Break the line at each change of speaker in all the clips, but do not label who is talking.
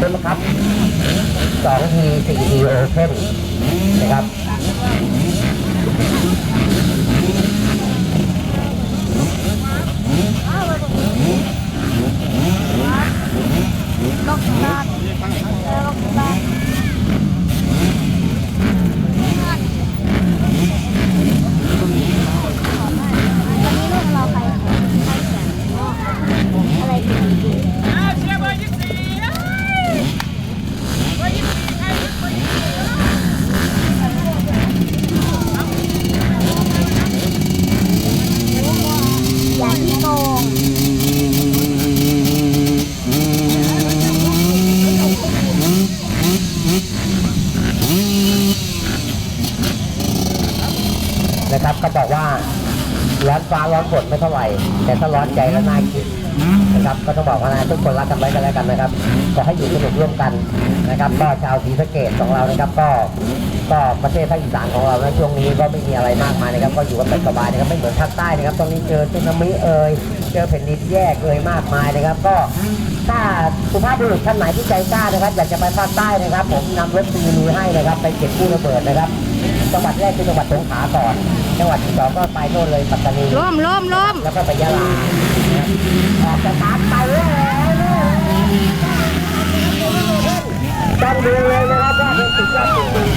ต้นครับสองทีสี่ทีโอเพ่นนะครับ
ล็อกบ้านล็อกบ้านวันนี้ลูกเราใครใครเขียนอะไรเขียน
อ้าวเชียร์เบอร์ยี่สิบสี่เอ้ยเบอร์ยี่สิบสี่ใครเป็นเบอร์ยี่สิบสี่
อย่าที่โกง
นะครับก็บอกว่าร้อน ฟ้าร้อนฝนไม่เท่าไหร่ แต่ถ้าร้อนใจแล้วน่าคิดนะครับก็ต้องบอกว่านะทุกคนรักกันไว้กันแล้วกันนะครับขอให้อยู่สนุกร่วมกันนะครับก็ชาวศรีสะเกดของเรานะครับก็ก็ประเทศภาคอีสานของเราในช่วงนี้ก็ไม่มีอะไรมากมายนะครับ ก็อยู่กันแบบสบายนะครับไม่เหมือนภาคใต้นะครับตอนนี้เจอสึนามิเอ่ยเจอแผ่นดินแยกเอ่ยมากมายนะครับ ก็ถ้าสุภาพบุรุษท่านไหนที่ใจกล้านะครับ อยากจะไปภาคใต้นะครับ ผมนำรถซีนีให้นะครับ ไปเก็บกู้ระเบิดนะครับ จังหวัดแรกคือจังหวัดสงขลาก่อน จังหวัดที่สองก็ไปโน่นเลยปัตตานี
ล้มล้มล้ม
แล้วก็ไปยะลานะครับออกจากตาร์ทไปเลยต้องดูเลยนะครับว่าเป็นสุดยอดจริง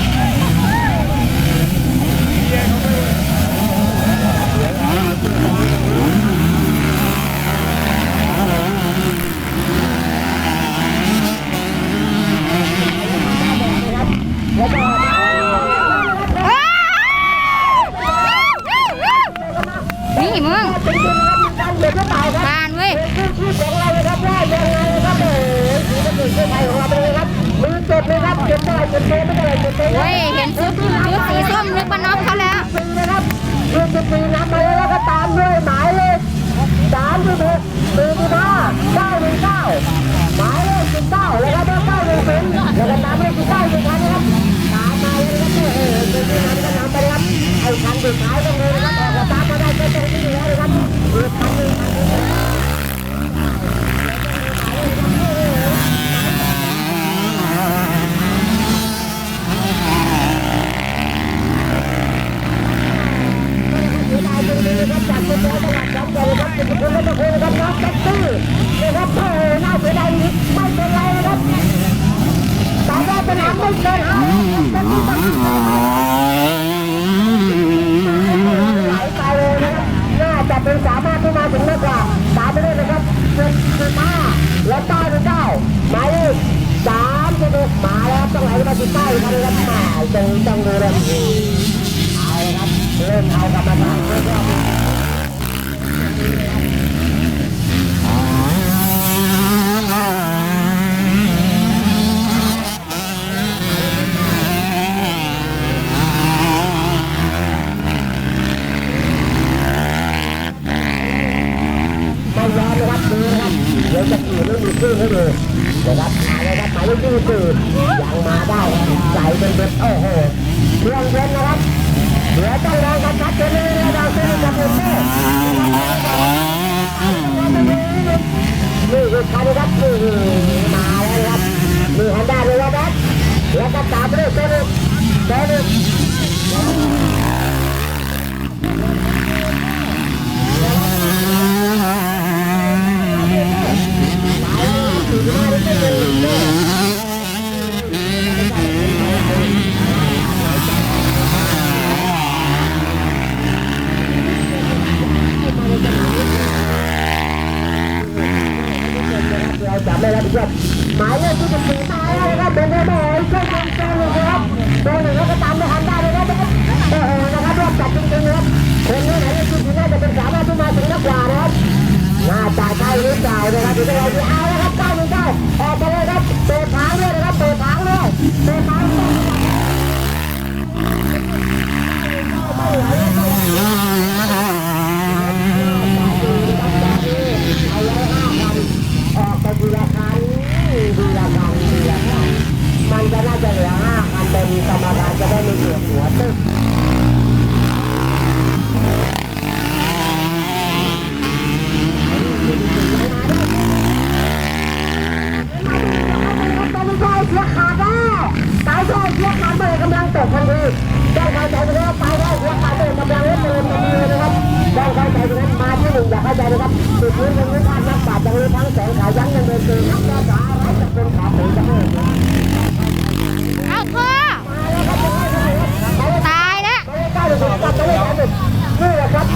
ๆแล้วก็
นี่มึง
เป็นจริงนะครับมีการเบียดหรือเปล่าครับ
บานเว้ย
เป็นชื่อของเราเลยครับว่ายังไงนะครับโอ้โหสีกระสุนเสื้อไทยของเราเป็นไงครับมือเจ็บเลยครับเจ็บเท่าไหร่เจ็บเท่าไม่เท่าไหร่เจ็บเท่าไหร่
เฮ้ยเห็นชุดชุดสีส้มนึกว่าน็อกเขาแล้ว
สี่นะครับยืนสิบสี่นับมาแล้วก็ตามด้วยหมายเลขสามสิบหกสี่สิบห้าเก้าหนึ่งเก้าหมายเลขสิบเก้าแล้วก็เบอร์เก้าหนึ่งศูนย์แล้วก็ตามเลขสิบเก้าอีกครั้านะครับตามมาเลยนะครับเออเป็นที่นั้นก็ตามไปนะครับไอ้คันสุดท้ายตรงนี้นะครับออกมาตามมาได้ก็ตรงนี้แล้วนะครับอีกคันหนึ่งคันหนึ่ง เสียดายจริงๆนะครับจากคนร้อยจังหวัดสองจังหวัด เป็นคนละคนนะครับน้องแท็กซี่นะครับโอ้น่าเสียดายอีกไม่เป็นไรนะครับแต่ว่าสนามไม่เกินห้าแท็กซี่ต้องไหลไปเลยนะน่าจะเป็นสามารถที่มาถึงมากกว่าตามไปด้วยนะครับสิบสิบห้าและเก้าสิบเก้าหมายเลขสามสิบเอ็ดมาแล้วต้องไหลมาสิบเก้าอีกครั้งนะครับมาตรงต้องดูเลยเอาครับเริ่มเอากรรมฐานเริ่มเอามยอมนะครับดูนะครับเดี๋ยวจะขี่ไม่มี ชื่อให้ดูนะครับมาเลยครับหมายเลขที่สี่ยังมาได้ใส่เป็นเบ็ดโอ้โหเครื่องเย็นนะครับเดี๋ยวต้องลองกันชัดเจนเลยนะเราซื้อกับเพื่อนนี่คือคันครับนี่มาแล้วครับมีฮันด้าเลยครับแล้วก็ตามไปด้วยโซนิโซนิเราจับ ได้แล้วครับหมายเลขที่สิบสี่มาแล้วนะครับเป็นเบอร์หนึ่งช่วยกันโซนิครับโซนิแล้วก็ตามไม่ทันได้เลยนะครับโอ้โหนะครับรอบจับจริงๆครับคนนี้ไหน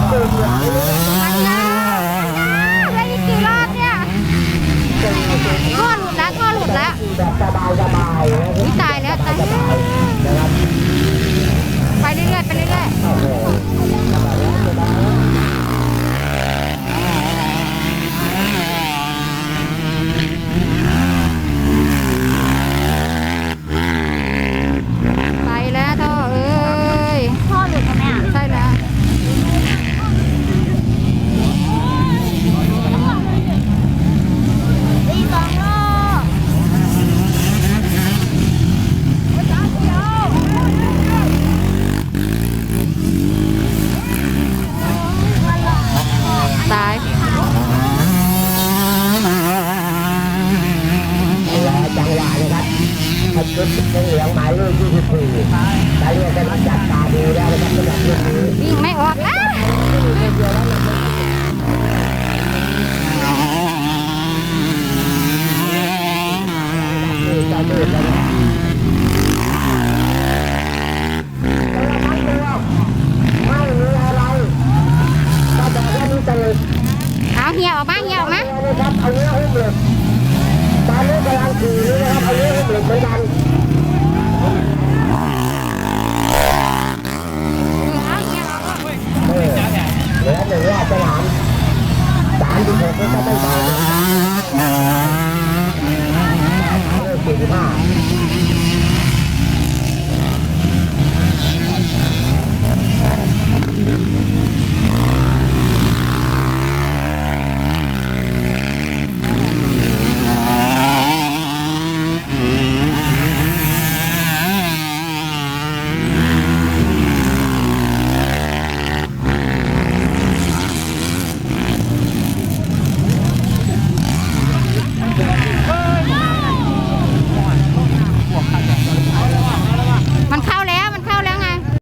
Thank you.
วิ่งไม่ออก
นะเอา
เหี่ยวออกมาเหี่ยวออกมา
เอานื้หุ้มเลยตอนนี้กำลังขี่